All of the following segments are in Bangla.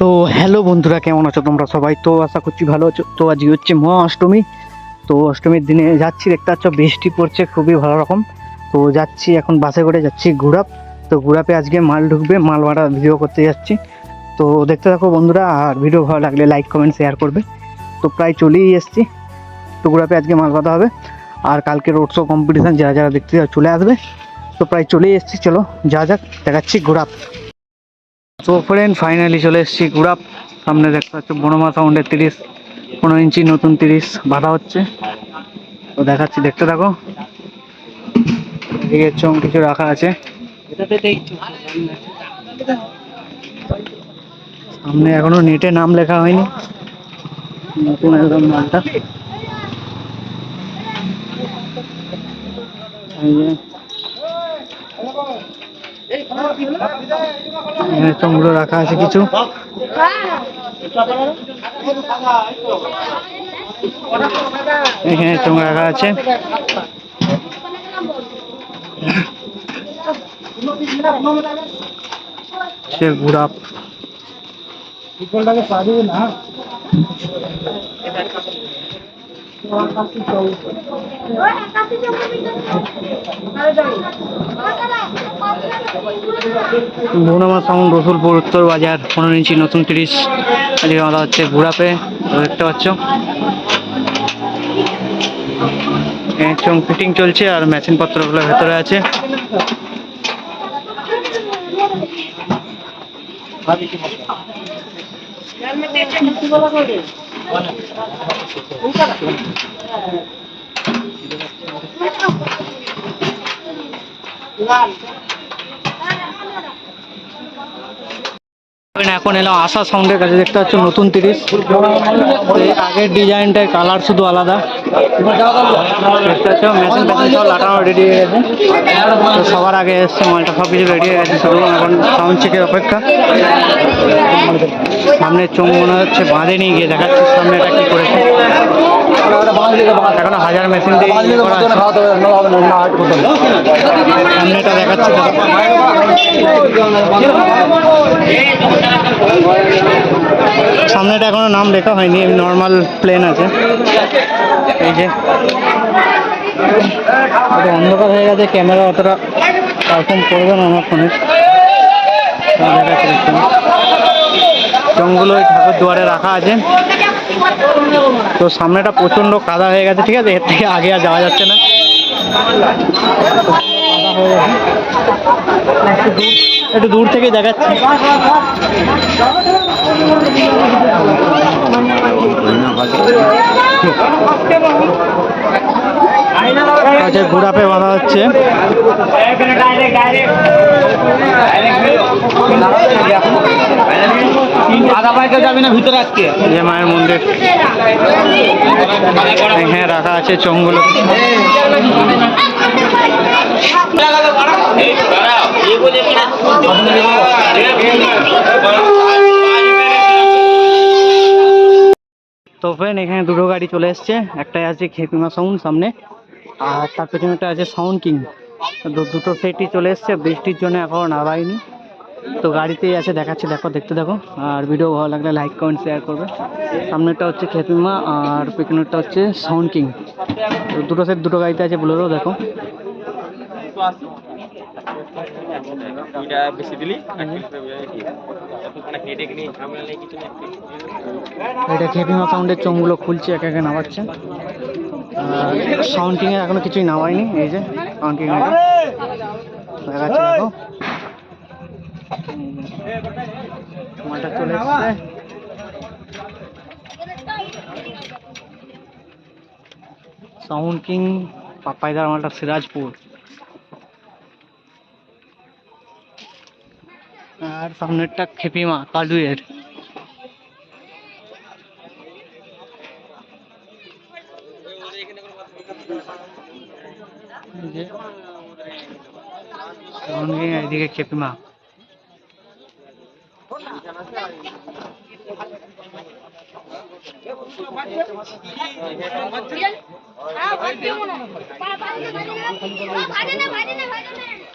তো হ্যালো বন্ধুরা, কেমন আছো তোমরা সবাই? তো আশা করছি ভালো আছো। তো আজকে হচ্ছে মহা অষ্টমী তো অষ্টমীর দিনে যাচ্ছি, দেখতে পাচ্ছ বৃষ্টি পড়ছে, খুবই ভালো রকম। তো যাচ্ছি, এখন বাসে করে যাচ্ছি গুড়াপ তো গুড়াপে আজকে মাল ঢুকবে, মাল ভাড়া ভিডিও করতে যাচ্ছি। তো দেখতে থাকো বন্ধুরা, আর ভিডিও ভালো লাগলে লাইক কমেন্ট শেয়ার করবে। তো প্রায় চলেই এসছি। তো গুড়াপে আজকে মাল বাঁধা হবে। আর কালকে রোড শো কম্পিটিশান যারা যারা দেখতে চলে আসবে। তো প্রায় চলেই এসছি, চলো যা যাক, দেখাচ্ছি গুড়াপ তো ফ্রেন্ড ফাইনালি চলে এসেছি গুড়াপ। সামনে দেখতে পাচ্ছ বনমা সাউন্ডের তিরিশ, পনেরো ইঞ্চি নতুন তিরিশ বাঁধা হচ্ছে। তো দেখাচ্ছি, দেখতে থাকো। এদিকে চং কিছু রাখা আছে। সামনে এখনও নেটে নাম লেখা হয়নি। নতুন একদম যে এখানে চংগুলো রাখা আছে কিছু। এখানে চং রাখা আছে। সে গুড়াপ। বনমা সাউন্ড রসুলপুর উত্তর বাজার, পনেরো ইঞ্চি নতুন তিরিশ। আজকে বাঁধা হচ্ছে ঘুরাপে দেখতে পাচ্ছ। ফিটিং চলছে আর মেশিন পত্রগুলো ভেতরে আছে। Thank you. এখন এলাম আশা সাউন্ডের কাছে, দেখতে পাচ্ছ নতুন তিরিশ। আগের ডিজাইনটার কালার শুধু আলাদা। মেশিন রেডি সবার আগে এসছে, মালটা সব কিছু রেডি হয়ে গেছে শুধু এখন সাউন্ড চেকের অপেক্ষা। সামনে চোখ মনে হচ্ছে, বাঁধে নিয়ে গিয়ে দেখাচ্ছে সামনে এটা কি করেছে। এখনও হাজার মেশিন দিয়ে। সামনেটা দেখাচ্ছে। সামনেটা এখনও নাম লেখা হয়নি নর্মাল প্লেন আছে। এই যে অন্ধকার হয়ে গেছে ক্যামেরা অতটা পারফর্ম করবে না আমার ফোনে জঙ্গল ওই ঠাকুর দুয়ারে রাখা আছে। তো সামনেটা প্রচণ্ড কাদা হয়ে গেছে, ঠিক আছে? এর থেকে আগে আর যাওয়া যাচ্ছে না। একটু দূর একটু দূর থেকে দেখাচ্ছি। আচ্ছা ঘোড়াপে বাঁধা হচ্ছে। আধা পাইকে যাবি না ভিতরে আজকে? এই যে মায়ের মন্দির। হ্যাঁ রাখা আছে চোঙগুলো। তো ফ্রেন্ড এখানে দুটো গাড়ি চলে এসছে। একটাই আছে খেপিমা সাউন্ড সামনে, আর তার পেছনে একটা আছে সাউন্ড কিং দুটো সেটই চলে এসছে, বৃষ্টির জন্য এখনও নাড়ায়নি তো গাড়িতেই আছে, দেখাচ্ছে, দেখো, দেখতে দেখো আর ভিডিও ভালো লাগলে লাইক কমেন্ট শেয়ার করবে। সামনেরটা হচ্ছে খেপিমা, আর পেছনেরটা হচ্ছে সাউন্ড কিং দুটো সেট দুটো গাড়িতে আছে বলেরও দেখো। বেশি দিলি? নেই এটা খেপিমা সাউন্ডের চোঙগুলো খুলছে একে একে নামাচ্ছে। সাউন্ড কিংয়ের এখনও কিছুই নামায়নি এই যে সাউন্ড কিং দেখাচ্ছে দেখো। মালটা চলে এসছে। সাউন্ড কিং পাপাইদার মালটা সিরাজপুর। আর সামনেরটা খেপিমা কালুয়ের এদিকে খেপিমা হ্যাঁ ভাই কেমন না ভাই না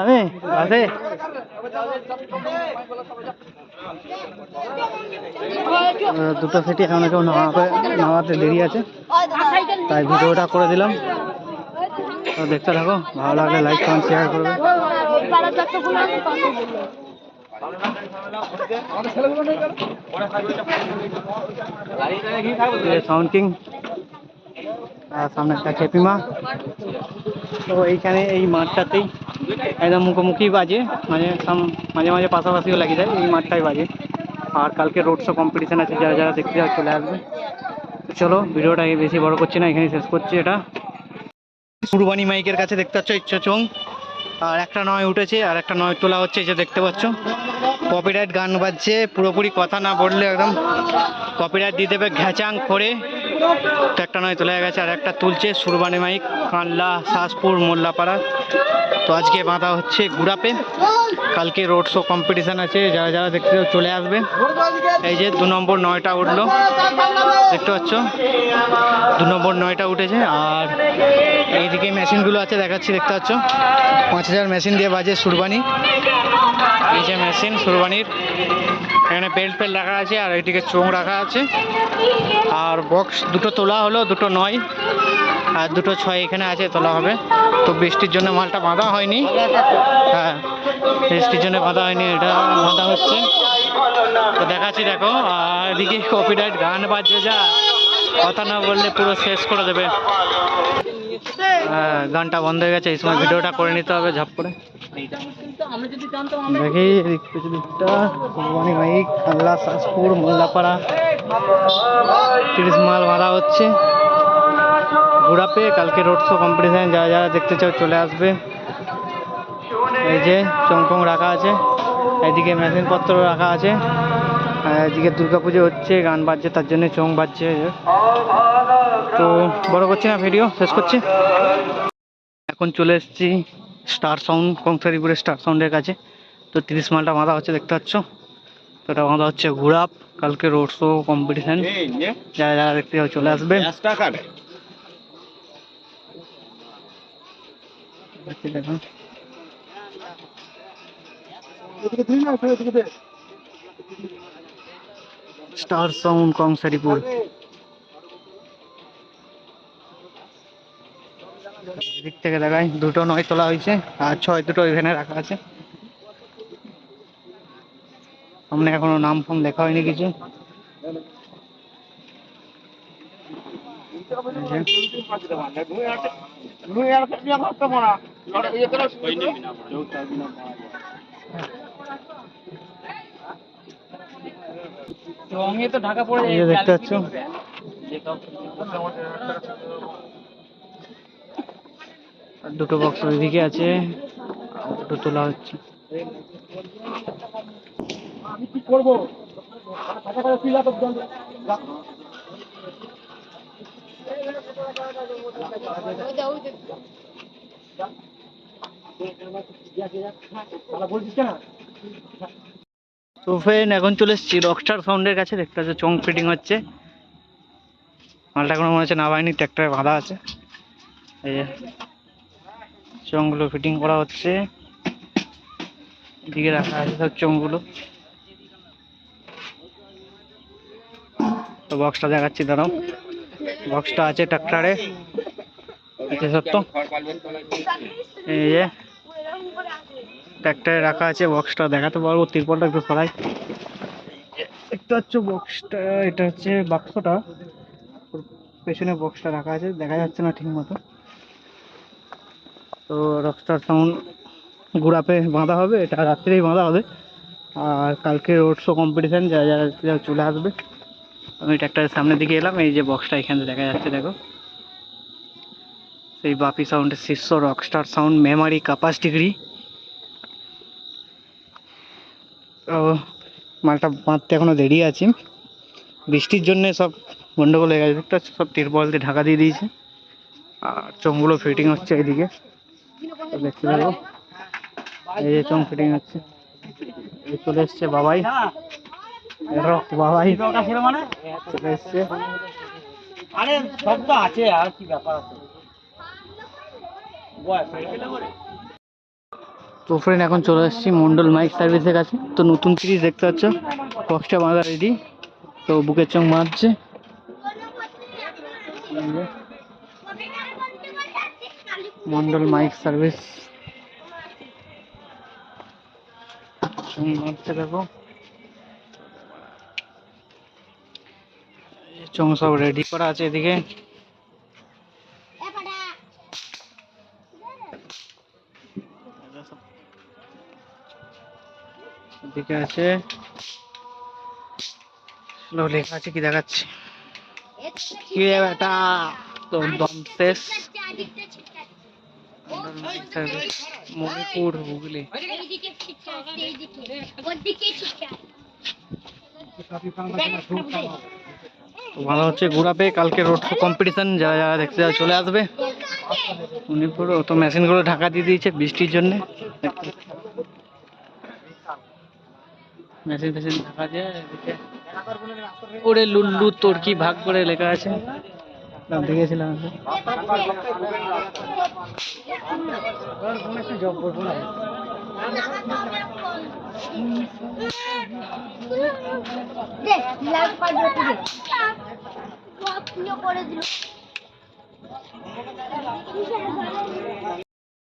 আরে আছে? দুটো সেটি এখন কেউ নামাতে নামাতে দেরি আছে। তাই ভিডিওটা করে দিলাম। তো দেখতে থাকো, ভালো লাগলে লাইক কমেন্ট শেয়ার করবে। সাউন্ড কিং সামনে একটা খেপিমা তো এইখানে এই মাঠটাতেই একদম মুখোমুখি বাজে সাম- মাঝে মাঝে পাশাপাশিও লাগে যায় এই মাঠটাই বাজে। আর কালকে রোড শো কম্পিটিশন আছে, যারা যারা দেখতে যাও চলে আসবে। চলো, ভিডিওটা বেশি বড় করছি না, এখানে শেষ করছি এটা। কুরবানি মাইকের কাছে দেখতে পাচ্ছ, ইচ্ছা চোং। আর একটা নয় উঠেছে, আর একটা নয় তোলা হচ্ছে, এই যে দেখতে পাচ্ছ। কপিরাইট গান বাজছে, পুরোপুরি কথা না বললে একদম কপিরাইট দিয়ে দেবে ঘ্যাচাং করে। একটা নয় তোলা গেছে, আর একটা তুলছে সুরবানি মাইক, কানলা শাসপুর মোল্লাপাড়া। তো আজকে বাঁধা হচ্ছে গুড়াপে কালকে রোড শো কম্পিটিশান আছে, যারা যারা দেখতে চলে আসবে। এই যে দু নম্বর নয়টা উঠল। দেখতে পাচ্ছ? দু নম্বর নয়টা উঠেছে, আর এইদিকে মেশিনগুলো আছে, দেখাচ্ছি, দেখতে পাচ্ছ? পাঁচ হাজার মেশিন দিয়ে বাজে সুরবানি। এই যে মেশিন সুরবানির। এখানে বেল্ট ফেল্ট রাখা আছে আর এইদিকে চোং রাখা আছে। আর বক্স দুটো তোলা হলো, দুটো নয়। আর দুটো ছয় এখানে আছে, তোলা হবে। তো বৃষ্টির জন্য মালটা বাঁধা হয়নি। হ্যাঁ বৃষ্টির জন্য বাঁধা হয়নি, এটা বাঁধা হচ্ছে। তো দেখাচ্ছি, দেখো। আর এদিকে কপিরাইট গান বাজছে যা। কথা না বললে পুরো শেষ করে দেবে। হ্যাঁ গানটা বন্ধ হয়ে গেছে, এই সময় ভিডিওটা করে নিতে হবে, ঝাপ করে। দেখি এদিক শাসপুর মোল্লাপাড়া তিরিশ মাল মারা হচ্ছে। ঘোরাপে, কালকে রোড শো কম্পিটিশন যারা যারা দেখতে চাও চলে আসবে। এই যে চংকং রাখা আছে, এদিকে মেশিন পত্র রাখা আছে। এদিকে পুজো হচ্ছে, গান বাজছে, তার জন্য চং বাজছে। যে। তো বড় করছি না ভিডিও শেষ করছি। এখন চলে এসেছি স্টার সাউন্ড কংসারিপুরের স্টার সাউন্ডের কাছে। তো তিরিশ মালটা বাঁধা হচ্ছে দেখতে পাচ্ছ? তো এটা বাঁধা হচ্ছে ঘুরাপ কালকে রোড শো কম্পিটিশন যারা যারা দেখতে চলে আসবে। দেখুন স্টার সাউন্ড কংসারিপুর দিক থেকে দেখাই, দুটো নয় তোলা হয়েছে আর ছয় দুটো এখানে রাখা আছে। সামনে এখনও নাম ফোন লেখা হয়নি কিছু। দেখতে পাচ্ছ? দুটো বক্স ওইদিকে আছে দুটো তোলা হচ্ছে। তো ফ্রেন্ড এখন চলে এসেছি। রকস্টার সাউন্ডের কাছে দেখতে পাচ্ছ চং ফিটিং হচ্ছে। মালটা কোনো মনে হচ্ছে না বাহিনী ট্র্যাক্টরে বাঁধা আছে। এই যে। চংগুলো ফিটিং করা হচ্ছে। এদিকে রাখা আছে সব চংগুলো তো বক্সটা দেখাচ্ছি, দাঁড়াও। বক্সটা আছে ট্রাক্টরে। আছে সব তো এই যে ট্র্যাক্টরে রাখা আছে বক্সটা দেখাতে পারব, তিরপলটা একটু সরাই। দেখতে পাচ্ছ বক্সটা এটা হচ্ছে বাক্সটা। পেছনে বক্সটা রাখা আছে, দেখা যাচ্ছে না ঠিক মতো তো রকস্টার সাউন্ড গুড়াপে বাঁধা হবে, এটা রাত্রেই বাঁধা হবে। আর কালকে রোড শো কম্পিটিশান যারা যারা যারা চলে আসবে। আমি ট্র্যাক্টরের সামনের দিকে এলাম, এই যে বক্সটা এখানে দেখা যাচ্ছে, দেখো। সেই বাপি সাউন্ডের শীর্ষ রকস্টার সাউন্ড মেমারি কাপাস ডিগ্রি তো মালটা বাঁধতে এখনও দেরি আছে। বৃষ্টির জন্য সব গন্ডগোল হয়ে গেছে সব তিরপল দিয়ে ঢাকা দিয়ে দিয়েছে। আর চোঙগুলো ফিটিং হচ্ছে এইদিকে। তো দেখতে পারব এই যে ফিটিং হচ্ছে এই চলে এসছে বাবাই। বাবাই। চলে এসছে। আরে আছে আর কি ব্যাপার আছে? তো ফ্রেন্ড এখন চলে এসেছি মন্ডল মাইক সার্ভিসের কাছে। তো নতুন সিরিজ দেখতে পাচ্ছ। বক্সটা বাঁধা রেডি তো বুকের চং বাঁধছে। Mondal mike service. দেখো। এই চং সব রেডি করা আছে এদিকে। এদিকে আছে। লেখা আছে কি দেখাচ্ছে? কি বেটা? তো দম শেষ মন্ডল মাইক সার্ভিস মণিপুর হুগলি এইদিকে ঠিকঠাক আছে, ওদিকে ঠিকঠাক। তো ভালো হচ্ছে, ঘোরাবে, কালকে রোড শো কম্পিটিশন যারা যারা দেখতে যাবে, চলে আসবে। মণিপুর, ও তো মেশিনগুলো ঢাকা দিয়ে দিয়েছে বৃষ্টির জন্যে। মেশিন ফেশিন ঢাকা দিয়ে ওরে লুল্লু, তোর কি ভাগ করে লেখা আছে? দেখেছিলাম।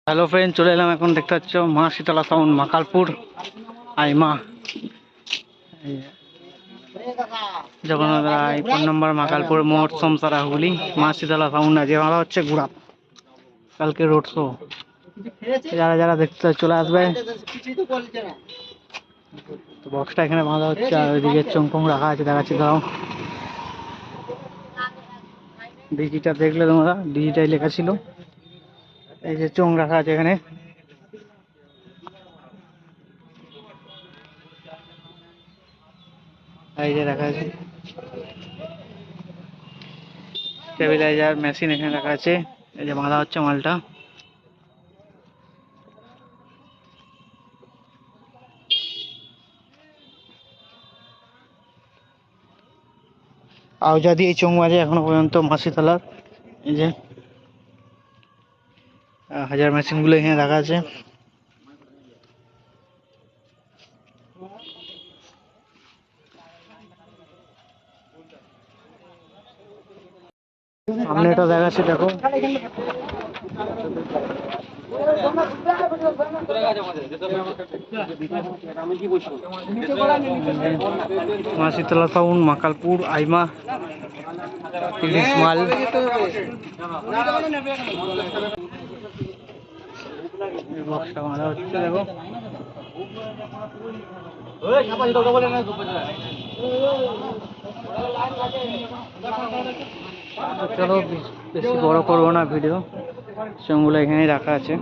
হ্যালো ফ্রেন্ড চলে এলাম এখন দেখতে পাচ্ছ মা শীতলা সাউন্ড মাকালপুর আই মা। জগন্নাথ রায়, ফোন নম্বর, মাকালপুর মোট সমসারা হুগলি মা শীতলা সাউন্ড যে ভালো হচ্ছে ঘুরা কালকে রোড শো যারা যারা দেখতে চলে আসবে। বক্সটা এখানে বাঁধা হচ্ছে, আর ওইদিকে চমকম রাখা আছে, দেখাচ্ছি দাঁড়াও। ডিজিটা দেখলে তোমরা ডিজিটাই লেখা ছিল। এই যে চোং রাখা আছে এখানে। এই রাখা আছে। স্টেবিলাইজার মেশিন এখানে রাখা আছে। এই যে বাঁধা হচ্ছে মালটা। আওজা দিয়ে চোং বাজে এখনও পর্যন্ত মাসি মাসিতলার এই যে হাজার মেশিনগুলো এখানে রাখা আছে সামনে এটা দেখাচ্ছে দেখো। মা শীতলা টাউন মাকালপুর আইমা ইলিশ মাল দেখো। চলো বেশ- বড় করব না ভিডিও। সেগুলো এখানেই রাখা আছে।